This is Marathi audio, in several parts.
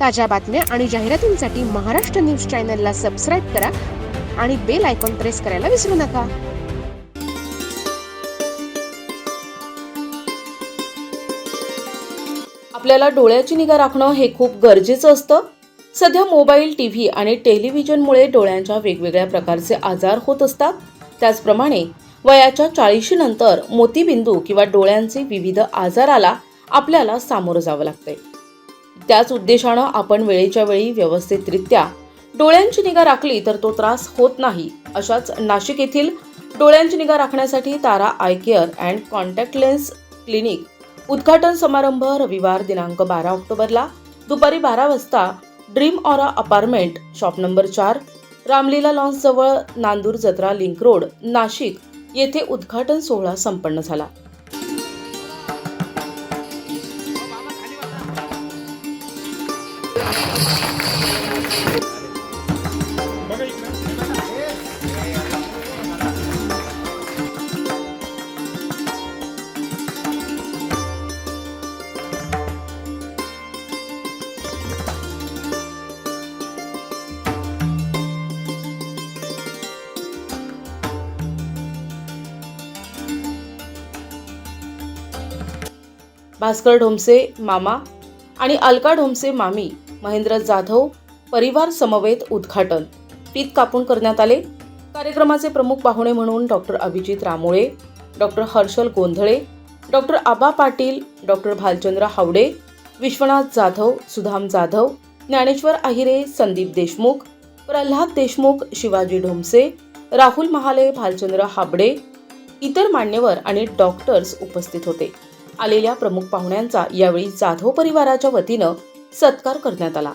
ताज्या बातम्या आणि जाहिरातींसाठी महाराष्ट्र न्यूज चॅनलला सबस्क्राईब करा आणि बेल आयकॉन प्रेस करायला विसरू नका. आपल्याला डोळ्याची निगा राखणं हे खूप गरजेचं असतं. सध्या मोबाईल टी व्ही आणि टेलिव्हिजनमुळे डोळ्यांच्या वेगवेगळ्या प्रकारचे आजार होत असतात. त्याचप्रमाणे वयाच्या चाळीशीनंतर मोतीबिंदू किंवा डोळ्यांचे विविध आजाराला आपल्याला सामोरं जावं लागतंय. त्याच उद्देशानं आपण वेळेच्या वेळी व्यवस्थितरित्या डोळ्यांची निगा राखली तर तो त्रास होत नाही अशाच नाशिक येथील डोळ्यांची निगा राखण्यासाठी Tara eye care and contact lens clinic उद्घाटन समारंभ रविवार दिनांक बारा ऑक्टोबरला दुपारी बारा वाजता dream aura apartment shop number चार रामलीला लॉन्सजवळ नांदूर जत्रा लिंक रोड नाशिक येथे उद्घाटन सोहळा संपन्न झाला. भास्कर ढोमसे मामा आणि अलका ढोमसे मामी महेंद्र जाधव परिवार समवेत उद्घाटन. पीत कापून करण्यात आले. कार्यक्रमाचे प्रमुख पाहुणे म्हणून doctor Abhijit Ramole doctor Harshal Gondhale doctor Aba Patil doctor Bhalchandra Havde Vishwanath Jadhav Sudham Jadhav Dnyaneshwar Ahire Sandeep Deshmukh Pralhad Deshmukh Shivaji Dhomse Rahul Mahale Bhalchandra Habde इतर मान्यवर आणि डॉक्टर्स उपस्थित होते. आलेल्या प्रमुख पाहुण्यांचा यावेळी जाधव परिवाराच्या वतीनं सत्कार करण्यात आला.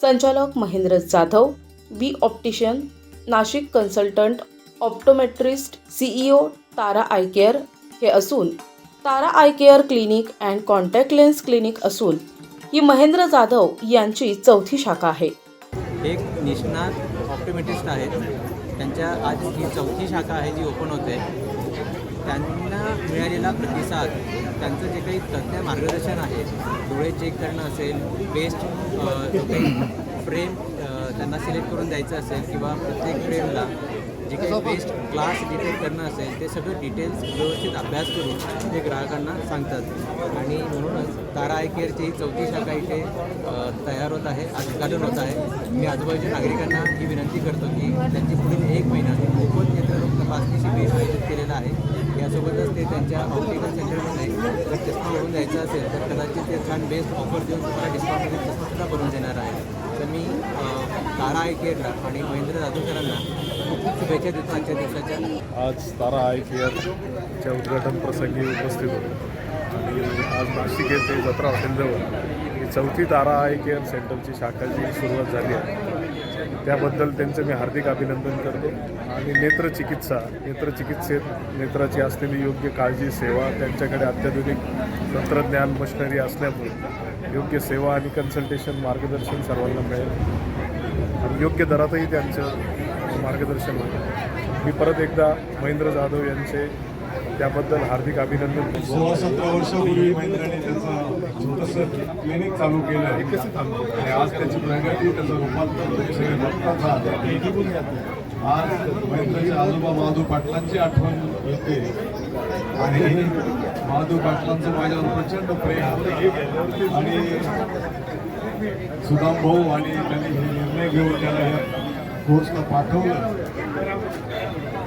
संचालक Mahendra Jadhav B optician Nashik consultant optometrist CEO Tara eye care हे असून Tara eye care clinic and contact lens clinic असून ही महेंद्र जाधव यांची चौथी शाखा आहे. एक निष्णात ऑप्टिमेटिस्ट आहेत. त्यांच्या आज ही चौथी शाखा आहे जी ओपन होते. त्यांना मिळालेला प्रतिसाद त्यांचं जे काही तज्ज्ञ मार्गदर्शन आहे डोळे चेक करणं असेल बेस्ट फ्रेम त्यांना सिलेक्ट करून द्यायचं असेल किंवा प्रत्येक फ्रेमला जे काही बेस्ट क्लास डिटेल करणं असेल ते सगळं डिटेल्स व्यवस्थित अभ्यास करून ते ग्राहकांना सांगतात. आणि म्हणूनच तारा आय केअरची ही चौथी शाखा इथे तयार होत आहे उद्घाटन होत आहे. मी आजूबाजूच्या नागरिकांना ही विनंती करतो की त्यांची पुढील एक महिना मोफत नेत्ररोग तपासणी शिबिर आयोजित केलेलं आहे. यासोबतच ते त्यांच्या ऑप्टिकल सेंटरमध्ये जर चष्मा भरून द्यायचा असेल तर कदाचित ते छान बेस्ट ऑफर देऊन तुम्हाला डिस्काउंटमध्ये चष्मासुद्धा बनवून देणार आहे तारा आय केअरला आणि महेंद्र जाधवकरांना खूप खूप शुभेच्छा देतो आजच्या दिवसाच्या. आज तारा आय केअरच्या उद्घाटन प्रसंगी उपस्थित होतो. आणि आज नाशिक येथे जत्रा हॉटेलजवळ ही चौथी तारा आय केअर सेंटरची शाखाची सुरुवात झाली आहे. त्याबद्दल त्यांचं मी हार्दिक अभिनंदन करतो. आणि नेत्रचिकित्सा नेत्रचिकित्सेत नेत्राची असलेली योग्य काळजी सेवा त्यांच्याकडे अत्याधुनिक तंत्रज्ञान मशिनरी असल्यामुळे योग्य सेवा आणि कन्सल्टेशन मार्गदर्शन सर्वांना मिळेल. योग्य दरातही त्यांचं मार्गदर्शन होईल मी परत एकदा महेंद्र जाधव यांचे त्याबद्दल हार्दिक अभिनंदन सोळा सतरा वर्षापूर्वी महेंद्राने त्याचं छोटंसं क्लिनिक चालू केलं. आणि आज त्याची प्रगती त्याचं रूपांतर सगळे आज महेंद्राचे आजोबा महादू पाटलांची आठवण येते. आणि महादू पाटलांचं माझ्यावर प्रचंड प्रेम आणि सुदाम भाऊ आणि त्यांनी हे निर्णय घेऊन त्याला या कोर्सला पाठवलं.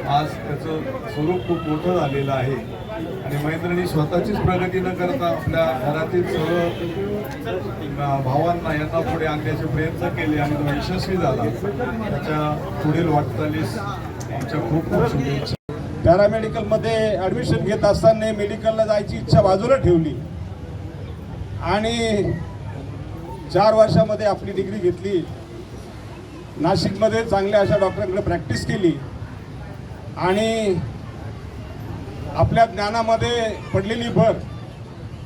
आज त्याचं स्वरूप खूप मोठं झालेलं आहे. आणि महेंद्रनी स्वतःचीच प्रगती न करता आपल्या घरातील सर्व भावांना यांना पुढे आणण्याचे प्रयत्न केले आणि तो यशस्वी झाला. त्याच्या पुढील वाटचालीस आमच्या खूप खूप शुभेच्छा. पॅरामेडिकलमध्ये ॲडमिशन घेत असताना मेडिकलला जायची इच्छा बाजूला ठेवली. आणि चार वर्षामध्ये आपली डिग्री घेतली. नाशिकमध्ये चांगल्या अशा डॉक्टरांकडे प्रॅक्टिस केली आणि आपल्या ज्ञानामध्ये पडलेली भर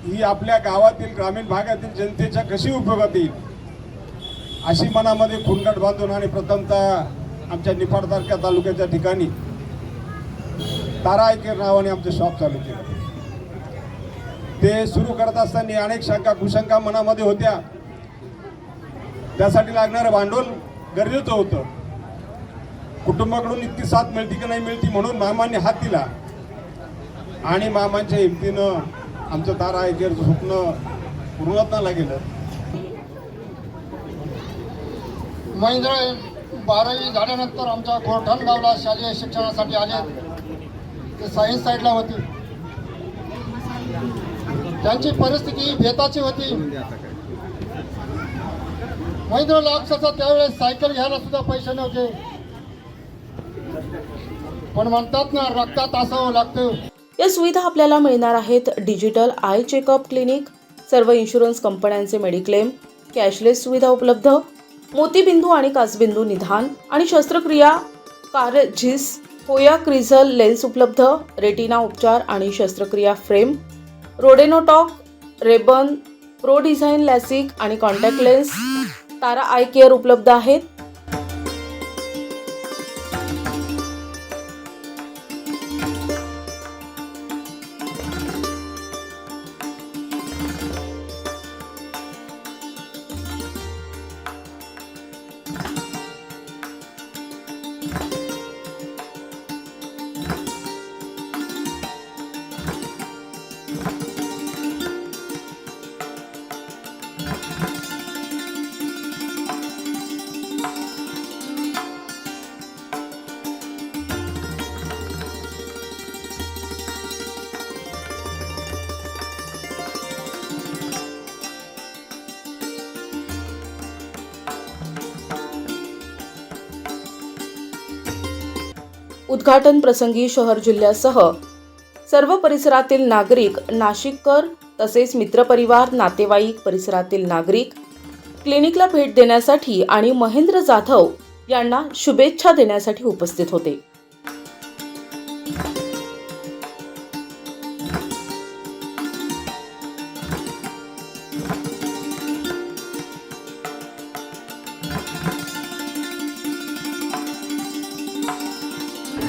ही आपल्या गावातील ग्रामीण भागातील जनतेच्या कशी उपयोगात येईल अशी मनामध्ये खुणगट बांधून आणि प्रथमतः आमच्या निफाडतारख्या तालुक्याच्या ठिकाणी तारा ऐकेर नावाने आमचं शॉप चालू केलं. ते सुरू करत असताना अनेक शंका कुशंका मनामध्ये होत्या. त्यासाठी लागणारं भांडवल गरजेचं होतं. कुटुंबाकडून इतकी साथ मिळती की नाही मिळती म्हणून मामाने हात दिला. आणि मामांच्या हिमतीनं आमचं तारा ऐकेर स्वप्न पूर्णत्नाला गेलं महिंद्र बारावी झाल्यानंतर आमच्या गोरठण गावला शालेय शिक्षणासाठी आले. ते सायन्स साईडला होते. त्यांची परिस्थिती भेताची होती. महेंद्रला अक्षरशः त्यावेळेस सायकल घ्यायला सुद्धा पैसे नव्हते. पण म्हणतात ना रक्तात असावं लागतं. या सुविधा आपल्याला मिळणार आहेत डिजिटल आय चेकअप क्लिनिक सर्व इन्शुरन्स कंपन्यांचे मेडिक्लेम कॅशलेस सुविधा उपलब्ध मोतीबिंदू आणि काचबिंदू निधान आणि शस्त्रक्रिया कारझिस होया क्रिझल लेन्स उपलब्ध रेटिना उपचार आणि शस्त्रक्रिया frame Rodenstock Rayban pro design LASIK आणि contact lens Tara eye care उपलब्ध आहेत. उद्घाटन प्रसंगी शहर जिल्ह्यासह सर्व परिसरातील नागरिक नाशिककर तसेच मित्रपरिवार नातेवाईक परिसरातील नागरिक क्लिनिकला भेट देण्यासाठी आणि महेंद्र जाधव यांना शुभेच्छा देण्यासाठी उपस्थित होते.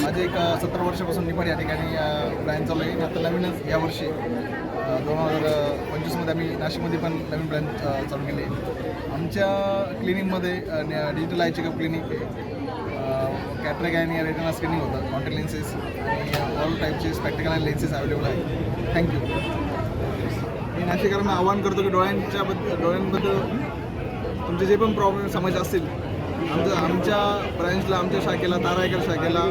माझे एक सत्तर वर्षापासून निपाड या ठिकाणी ब्रँच चालू आहे. आता नवीनच यावर्षी दोन हजार पंचवीसमध्ये आम्ही नाशिकमध्ये पण नवीन ब्रँच चालू केली आमच्या क्लिनिकमध्ये डिजिटल आय चेकअप क्लिनिक आहे. कॅटरेक आणि रेटिना स्कॅनिंग होतं कॉन्टॅक्ट लेन्सेस आणि ऑल टाईपचे स्पॅक्टिकल आणि लेन्सेस अवेलेबल आहे थँक्यू मी नाशिककरांना आवाहन करतो की डोळ्यांच्या डोळ्यांबद्दल तुमचे जे पण प्रॉब्लेम समज असतील आमचं आमच्या ब्रँचला आमच्या शाखेला तारायकर शाखेला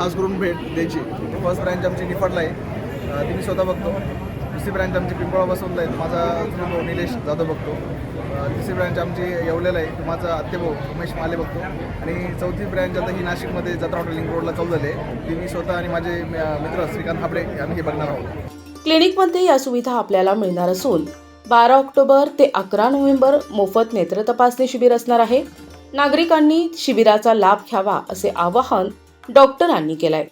खास करून भेट द्यायची. फर्स्ट ब्रँच आमची निफाडला आहे. ती मी स्वतः बघतो. दुसरी ब्रँच आमची पिंपळा बसवला आहे. माझा भाऊ निलेश जाधव बघतो. तिसरी ब्रँच आमची येवलेला आहे. तो माझा आत्यभाऊ उमेश माले बघतो. आणि चौथी ब्रँच आता ही नाशिकमध्ये जत्रा हॉटेल लिंक रोडला चालू झाली आहे. ती मी स्वतः आणि माझे मित्र श्रीकांत हाबडे आम्ही हे बघणार आहोत. क्लिनिकमध्ये या सुविधा आपल्याला मिळणार असून बारा ऑक्टोबर ते अकरा नोव्हेंबर मोफत नेत्र तपासणी शिबिर असणार आहे. नागरिकांनी शिबिराचा लाभ घ्यावा असे आवाहन डॉक्टरांनी केलाय.